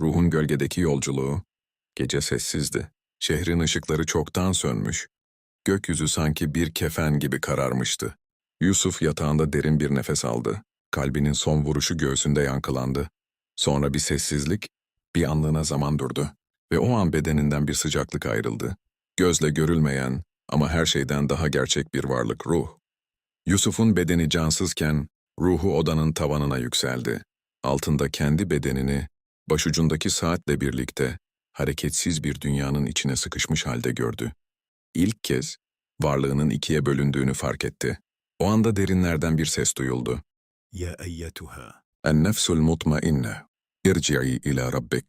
Ruhun gölgedeki yolculuğu. Gece sessizdi. Şehrin ışıkları çoktan sönmüş. Gökyüzü sanki bir kefen gibi kararmıştı. Yusuf yatağında derin bir nefes aldı. Kalbinin son vuruşu göğsünde yankılandı. Sonra bir sessizlik, bir anlığına zaman durdu. Ve o an bedeninden bir sıcaklık ayrıldı. Gözle görülmeyen ama her şeyden daha gerçek bir varlık ruh. Yusuf'un bedeni cansızken ruhu odanın tavanına yükseldi. Altında kendi bedenini, başucundaki saatle birlikte hareketsiz bir dünyanın içine sıkışmış halde gördü. İlk kez varlığının ikiye bölündüğünü fark etti. O anda derinlerden bir ses duyuldu. Ya eyyetuha. En nefsul mutmainne. İrci'i ila rabbik.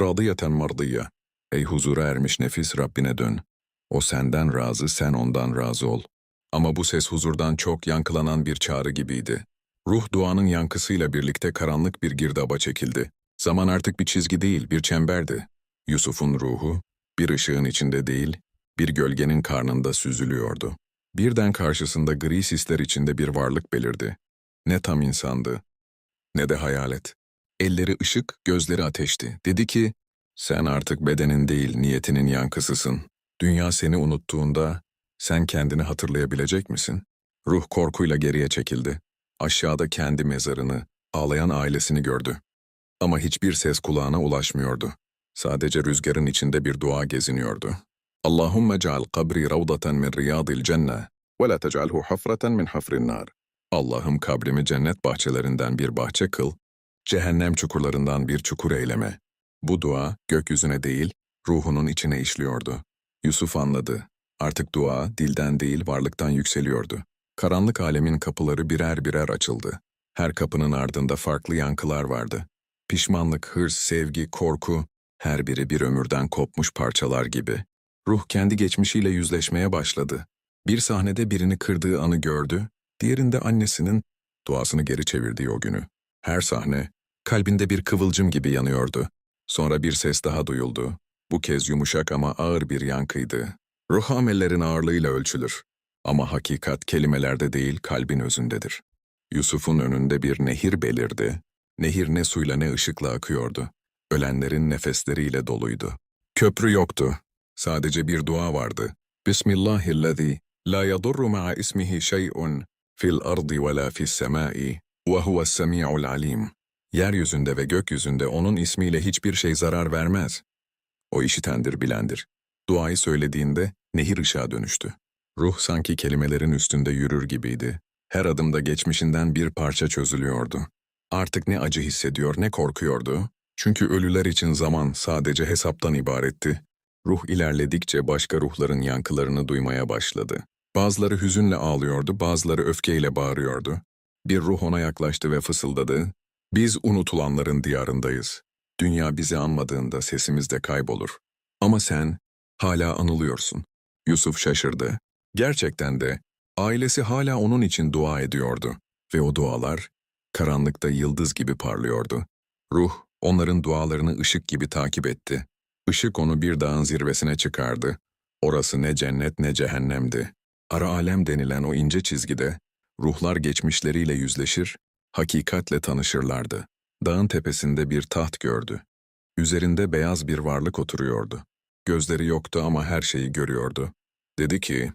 Radiyeten mardiye. Ey huzura ermiş nefis Rabbine dön. O senden razı, sen ondan razı ol. Ama bu ses huzurdan çok yankılanan bir çağrı gibiydi. Ruh duanın yankısıyla birlikte karanlık bir girdaba çekildi. Zaman artık bir çizgi değil, bir çemberdi. Yusuf'un ruhu, bir ışığın içinde değil, bir gölgenin karnında süzülüyordu. Birden karşısında gri sisler içinde bir varlık belirdi. Ne tam insandı, ne de hayalet. Elleri ışık, gözleri ateşti. Dedi ki, sen artık bedenin değil, niyetinin yankısısın. Dünya seni unuttuğunda, sen kendini hatırlayabilecek misin? Ruh korkuyla geriye çekildi. Aşağıda kendi mezarını, ağlayan ailesini gördü. Ama hiçbir ses kulağına ulaşmıyordu. Sadece rüzgarın içinde bir dua geziniyordu. Allahümme ceal kabri ravdaten min riyadil cenne ve la tec'alhu hafraten min hafrin nar. Allah'ım kabrimi cennet bahçelerinden bir bahçe kıl, cehennem çukurlarından bir çukur eyleme. Bu dua gökyüzüne değil, ruhunun içine işliyordu. Yusuf anladı. Artık dua dilden değil varlıktan yükseliyordu. Karanlık alemin kapıları birer birer açıldı. Her kapının ardında farklı yankılar vardı. Pişmanlık, hırs, sevgi, korku, her biri bir ömürden kopmuş parçalar gibi. Ruh kendi geçmişiyle yüzleşmeye başladı. Bir sahnede birini kırdığı anı gördü, diğerinde annesinin duasını geri çevirdiği o günü. Her sahne, kalbinde bir kıvılcım gibi yanıyordu. Sonra bir ses daha duyuldu. Bu kez yumuşak ama ağır bir yankıydı. Ruh amellerin ağırlığıyla ölçülür. Ama hakikat kelimelerde değil kalbin özündedir. Yusuf'un önünde bir nehir belirdi. Nehir ne suyla ne ışıkla akıyordu. Ölenlerin nefesleriyle doluydu. Köprü yoktu. Sadece bir dua vardı. Bismillahillezî la yadurru ma'a ismihi şey'un fil ardı ve la fis semai ve huves semi'ul alim. Yeryüzünde ve gökyüzünde onun ismiyle hiçbir şey zarar vermez. O işitendir, bilendir. Duayı söylediğinde nehir ışığa dönüştü. Ruh sanki kelimelerin üstünde yürür gibiydi. Her adımda geçmişinden bir parça çözülüyordu. Artık ne acı hissediyor ne korkuyordu. Çünkü ölüler için zaman sadece hesaptan ibaretti. Ruh ilerledikçe başka ruhların yankılarını duymaya başladı. Bazıları hüzünle ağlıyordu, bazıları öfkeyle bağırıyordu. Bir ruh ona yaklaştı ve fısıldadı. Biz unutulanların diyarındayız. Dünya bizi anmadığında sesimiz de kaybolur. Ama sen hala anılıyorsun. Yusuf şaşırdı. Gerçekten de ailesi hala onun için dua ediyordu. Ve o dualar karanlıkta yıldız gibi parlıyordu. Ruh onların dualarını ışık gibi takip etti. Işık onu bir dağın zirvesine çıkardı. Orası ne cennet ne cehennemdi. Ara alem denilen o ince çizgide ruhlar geçmişleriyle yüzleşir, hakikatle tanışırlardı. Dağın tepesinde bir taht gördü. Üzerinde beyaz bir varlık oturuyordu. Gözleri yoktu ama her şeyi görüyordu. Dedi ki,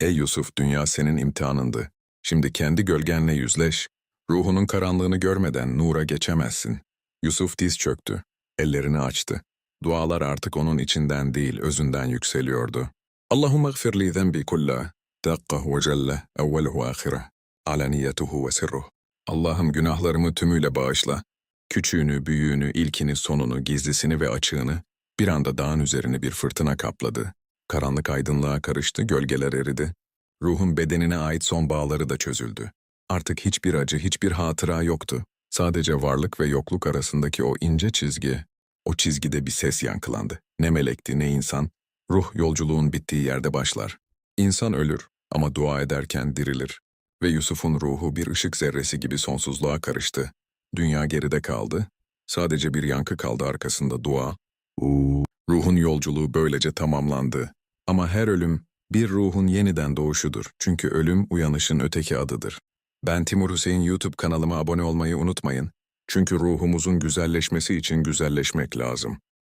Ey Yusuf dünya senin imtihanındı. Şimdi kendi gölgenle yüzleş. Ruhunun karanlığını görmeden nura geçemezsin. Yusuf diz çöktü. Ellerini açtı. Dualar artık onun içinden değil, özünden yükseliyordu. Allahümme gfir li zenbi kulla, dakka ve celle, evveluhu ahire, alaniyetuhu ve sirruh. Allah'ım günahlarımı tümüyle bağışla. Küçüğünü, büyüğünü, ilkini, sonunu, gizlisini ve açığını bir anda dağın üzerini bir fırtına kapladı. Karanlık aydınlığa karıştı, gölgeler eridi. Ruhun bedenine ait son bağları da çözüldü. Artık hiçbir acı, hiçbir hatıra yoktu. Sadece varlık ve yokluk arasındaki o ince çizgi, o çizgide bir ses yankılandı. Ne melekti ne insan. Ruh yolculuğun bittiği yerde başlar. İnsan ölür ama dua ederken dirilir. Ve Yusuf'un ruhu bir ışık zerresi gibi sonsuzluğa karıştı. Dünya geride kaldı. Sadece bir yankı kaldı arkasında dua. Uuu. Ruhun yolculuğu böylece tamamlandı. Ama her ölüm bir ruhun yeniden doğuşudur. Çünkü ölüm uyanışın öteki adıdır. Ben Timur Hüseyin YouTube kanalıma abone olmayı unutmayın. Çünkü ruhumuzun güzelleşmesi için güzelleşmek lazım.